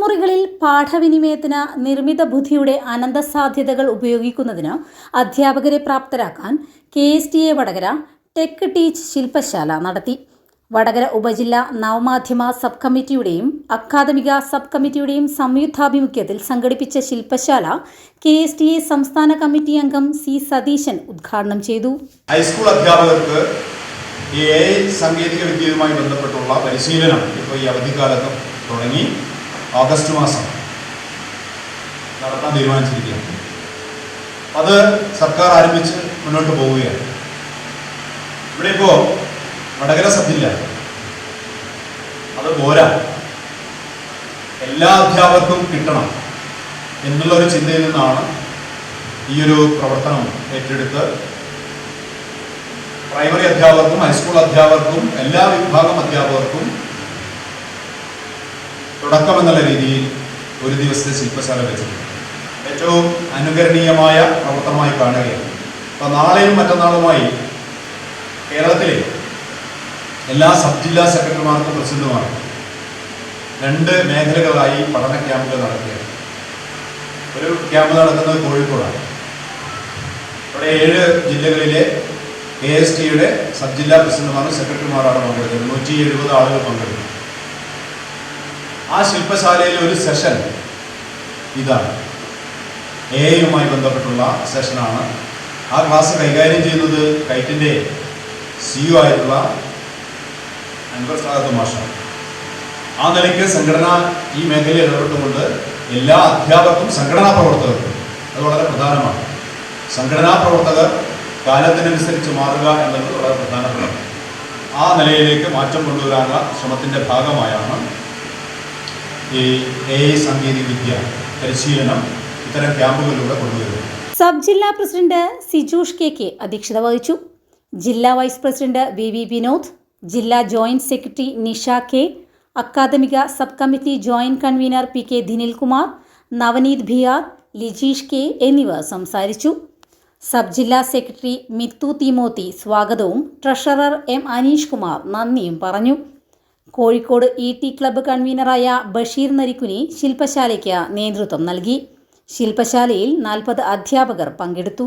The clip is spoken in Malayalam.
മുറികളിൽ പാഠവിനിമയത്തിന് നിർമ്മിത ബുദ്ധിയുടെ അനന്ത സാധ്യതകൾ ഉപയോഗിക്കുന്നതിന് അധ്യാപകരെ പ്രാപ്തരാക്കാൻ K S T A Vadakara tech teach ശില്പശാല നടത്തി. വടകര ഉപജില്ല നവമാധ്യമ സബ് കമ്മിറ്റിയുടെയും അക്കാദമിക സബ് കമ്മിറ്റിയുടെയും സംയുക്താഭിമുഖ്യത്തിൽ സംഘടിപ്പിച്ച ശില്പശാല കെ എസ് ടി എ സംസ്ഥാന കമ്മിറ്റി അംഗം സി സതീശൻ ഉദ്ഘാടനം ചെയ്തു. ഹൈസ്കൂൾ അധ്യാപകർക്ക് ഈ സാങ്കേതിക വിദ്യയുമായി ബന്ധപ്പെട്ടുള്ള പരിശീലനം ഇപ്പോൾ ഈ അവധിക്കാലത്ത് തുടങ്ങി. ഓഗസ്റ്റ് മാസം നടത്താൻ തീരുമാനിച്ചിരിക്കുകയാണ്. അത് സർക്കാർ ആരംഭിച്ച് മുന്നോട്ട് പോവുകയാണ്. ഇവിടെ ഇപ്പോ വടകര സഭയില്ല. അത് പോരാ. എല്ലാ അധ്യാപകർക്കും കിട്ടണം എന്നുള്ള ഒരു ചിന്തയിൽ നിന്നാണ് ഈ ഒരു പ്രവർത്തനം ഏറ്റെടുത്ത് പ്രൈമറി അധ്യാപകർക്കും ഹൈസ്കൂൾ അധ്യാപകർക്കും എല്ലാ വിഭാഗം അധ്യാപകർക്കും തുടക്കം എന്നുള്ള രീതിയിൽ ഒരു ദിവസത്തെ ശില്പശാല വെച്ചിട്ടുണ്ട്. ഏറ്റവും അനുകരണീയമായ പ്രവർത്തനമായി കാണുകയാണ്. അപ്പോൾ നാളെയും മറ്റന്നാളുമായി കേരളത്തിലെ എല്ലാ സബ് ജില്ലാ സെക്രട്ടറിമാർക്കും പ്രസിദ്ധമാണ്. രണ്ട് മേഖലകളായി പഠന ക്യാമ്പുകൾ നടക്കുകയാണ്. ഒരു ക്യാമ്പ് നടക്കുന്നത് കോഴിക്കോടാണ്. ഇവിടെ ഏഴ് ജില്ലകളിലെ കെ എസ് ടിയുടെ സബ് ജില്ലാ പ്രസിഡന്റുമാരും സെക്രട്ടറിമാരാണ് പങ്കെടുക്കുന്നത്. നൂറ്റി എഴുപത് ആളുകൾ പങ്കെടുത്തു ആ ശില്പശാലയിലെ ഒരു സെഷൻ ഇതാണ്. എ ഐയുമായി ബന്ധപ്പെട്ടുള്ള സെഷനാണ് ആ ക്ലാസ് കൈകാര്യം ചെയ്യുന്നത് കൈറ്റിന്റെ സിഇഒ ആയിട്ടുള്ള അൻവർ സാദത്ത് മാഷാണ്. ആ നിലയ്ക്ക് സംഘടന ഈ മേഖലയിൽ ഇടപെട്ടുകൊണ്ട് എല്ലാ അധ്യാപകർക്കും സംഘടനാ പ്രവർത്തകർക്കും അത് വളരെ പ്രധാനമാണ്. സംഘടനാ പ്രവർത്തകർ കാലത്തിനനുസരിച്ച് മാറുക എന്നുള്ളത് വളരെ പ്രധാനപ്പെട്ട ആ നിലയിലേക്ക് മാറ്റം കൊണ്ടുവരാനുള്ള ശ്രമത്തിന്റെ ഭാഗമായാണ് എ ഐ സാങ്കേതിക പരിശീലനം ഇത്തരം ക്യാമ്പുകളിലൂടെ കൊണ്ടുവരുന്നത് സബ് ജില്ലാ പ്രസിഡന്റ് സിജൂഷ് കെ കെ അധ്യക്ഷത വഹിച്ചു. ജില്ലാ vice president V V Vinod ജില്ലാ ജോയിന്റ് സെക്രട്ടറി നിഷ കെ അക്കാദമിക sub committee joint convener P K Dhinilkumar Navaneeth ഭിയാർ Lijeesh K എന്നിവർ സംസാരിച്ചു. സബ് ജില്ലാ സെക്രട്ടറി മിത്തു തിമോത്തി സ്വാഗതവും ട്രഷറർ എം അനീഷ് കുമാർ നന്ദിയും പറഞ്ഞു. കോഴിക്കോട് ഇ ടി ക്ലബ്ബ് കൺവീനറായ ബഷീർ നരിക്കുനി ശില്പശാലയ്ക്ക് നേതൃത്വം നൽകി. ശില്പശാലയിൽ നാൽപ്പത് അധ്യാപകർ പങ്കെടുത്തു.